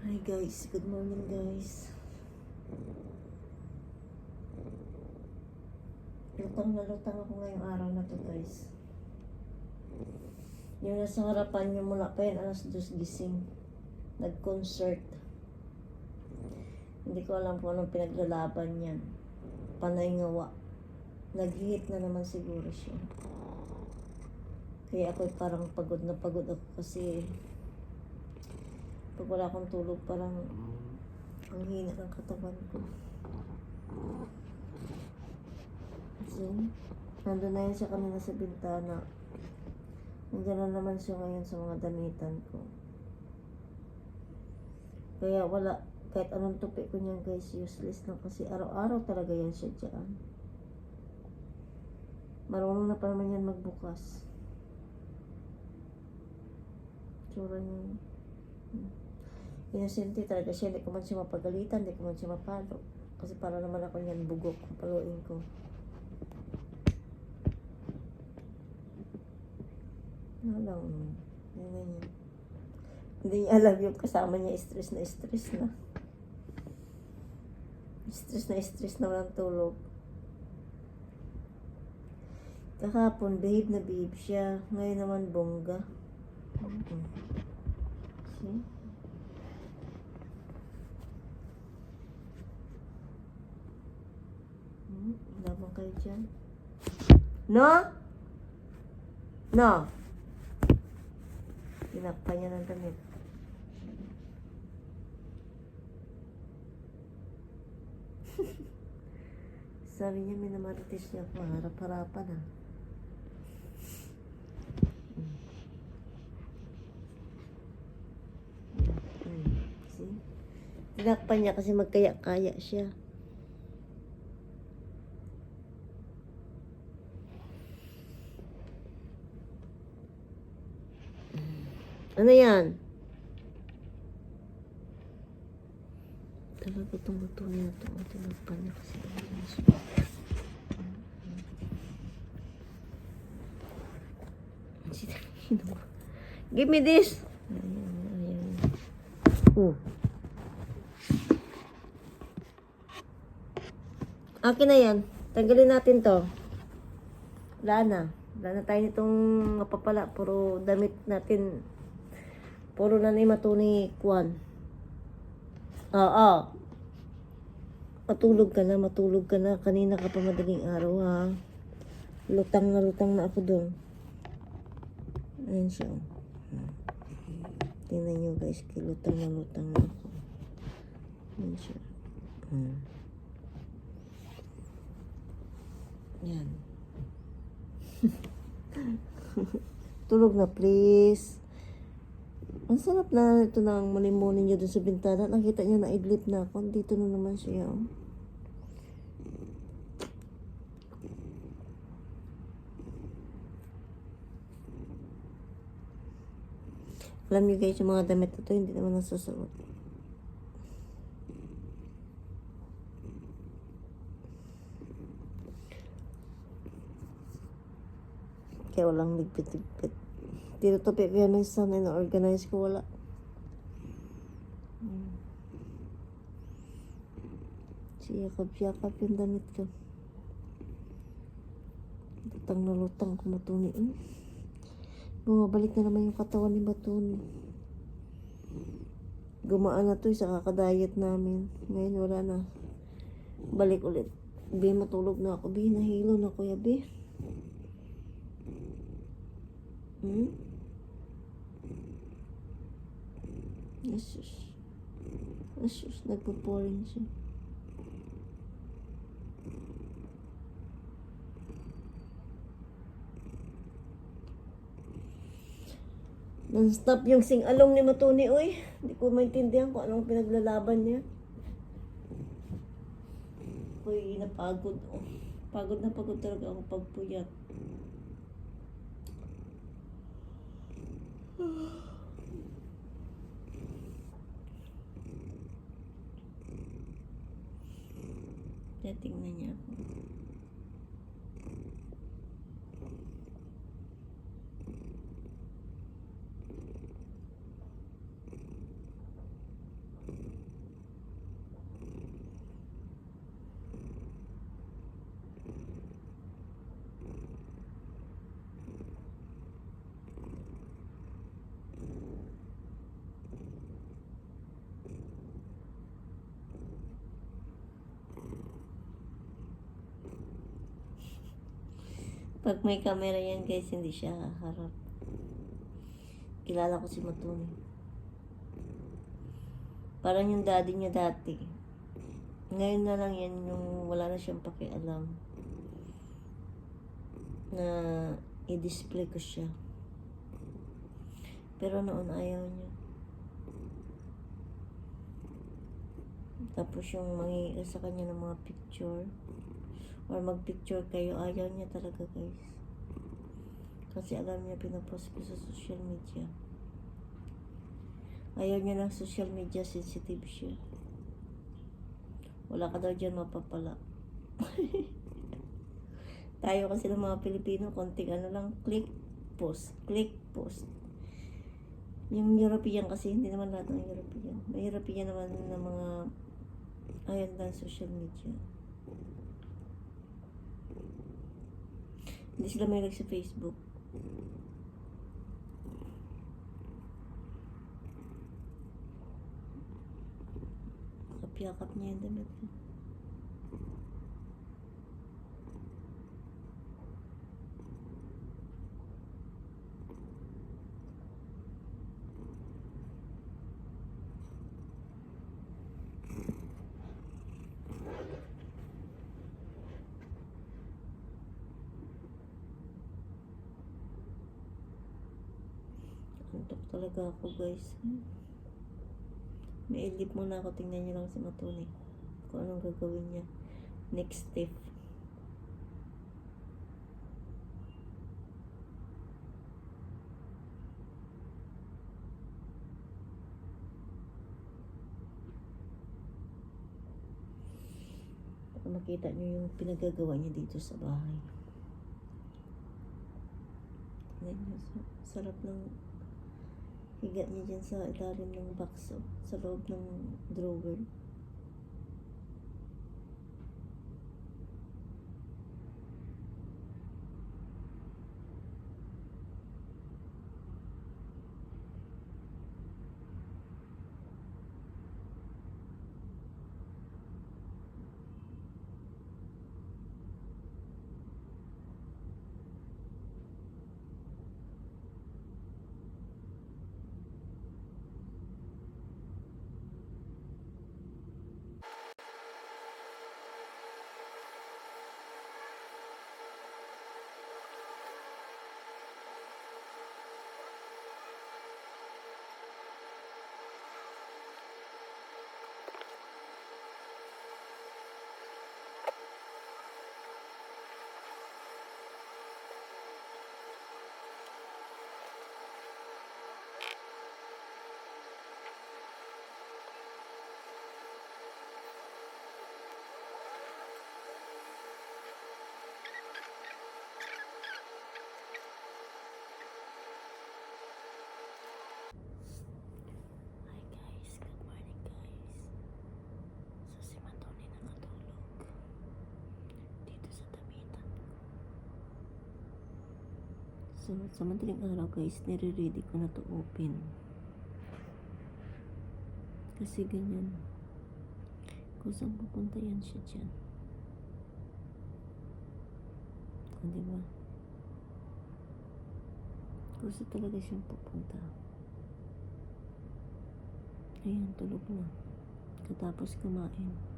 Hi guys, good morning guys. Lutang na lutang ako ngayong araw na to guys. Yung nasa harapan nyo mula pa yan, alas dos gising. Nag-concert. Hindi ko alam kung anong pinaglalaban yan. Panay ngawa. Nag-hit na naman siguro siya. Kaya ako parang pagod na pagod ako kasi pag wala akong tulog parang ang hina ng katawan ko. Kasi nandun na yun siya kanina sa bintana. Nandiyan na naman siya ngayon sa mga damitan ko. Kaya wala, kahit anong tupi ko niyan guys, useless lang kasi araw-araw talaga yan siya dyan. Marunong na pa naman yan magbukas. Tsura niya. Hmm. Inosente talaga siya. Hindi ko man siya mapagalitan. Hindi ko man siya mapalo. Kasi para naman ako niyan bugok. Paluin ko. Alam mo. Yan na yan. Hindi niya alam yung kasama niya. Stress na stress na. Stress na stress na walang tulog. Kahapon, babe na babe siya. Ngayon naman, bongga. Mm-mm. See? Hmm, kayo dyan. No? No? Tinakpan niya ng damit. Sabi niya, minamarites niya ako. Harap-harapan ah. Hmm. See? Tinakpan niya kasi magkaya-kaya siya. Ano yan? Talaga itong matuloy na ito. Ang tinakpan niya kasi. Give me this. Oh. Akin na yan. Tanggalin natin to. Wala na. Wala na tayo nitong mapapala. Puro damit natin. Puro na ni matuni kwan. Oo. Matulog ka na, matulog ka na. Kanina ka pa madaling araw ha. Lutang na lutang na ako doon. Ayan siya. oh. Tingnan nyo guys, kilutang na lutang na ako. Ayan siya. Hmm. Yan. Tulog na please. Ang sarap na ito na ang muni niya dun sa bintana. Nakita niya na idlip na ako. Dito na naman siya. Alam niyo guys, yung mga damit na to, hindi naman nasusuot. Kaya walang ligpit-ligpit. Tinutupi ko yan minsan, ina-organize ko, wala. Hmm. Siyakap-siyakap yung damit ko. Lutang na lutang kumatuni. Hmm. Bumabalik na naman yung katawan ni Batuni. Gumaan na to eh, sa kakadayet namin. Ngayon wala na. Balik ulit. Bi, matulog na ako. Bi, nahilo na kuya, Bi. Hmm? Asus. Asus, nagpo-pouring siya. Non-stop yung sing-along ni Matuni, uy. Hindi ko maintindihan kung anong pinaglalaban niya. Uy, napagod. Oh. Pagod na pagod talaga ako pagpuyat. Kaya tingnan niya ako. Pag may camera yan guys, hindi siya harap. Kilala ko si Matuni. Parang yung daddy niya dati. Ngayon na lang yan yung wala na siyang pakialam. Na i-display ko siya. Pero noon ayaw niya. Tapos yung mangi sa kanya ng mga picture or magpicture kayo, ayaw niya talaga guys. Kasi alam niya pinapost ko sa social media. Ayaw niya ng social media, sensitive siya. Wala ka daw dyan mapapala. Tayo kasi ng mga Pilipino, konting ano lang, click, post, click, post. Yung European kasi, hindi naman lahat ng European. May European naman ng mga ayan lang social media. Hindi sila may sa Facebook. Kapyakap niya yung damit ko. Antok talaga ako guys. May edit muna ako. Tingnan niyo lang si Matuni. Kung anong gagawin niya. Next step. Para makita niyo yung pinagagawa niya dito sa bahay. Tingnan niyo. sa- Sarap ng higa niya dyan sa ilalim ng box oh, sa loob ng drawer. So sa madaling araw guys, nire-ready ko na to open. Kasi ganyan. Kung saan pupunta yan siya dyan. O diba? Kung saan talaga siyang pupunta. Ayan, tulog na. Katapos kumain.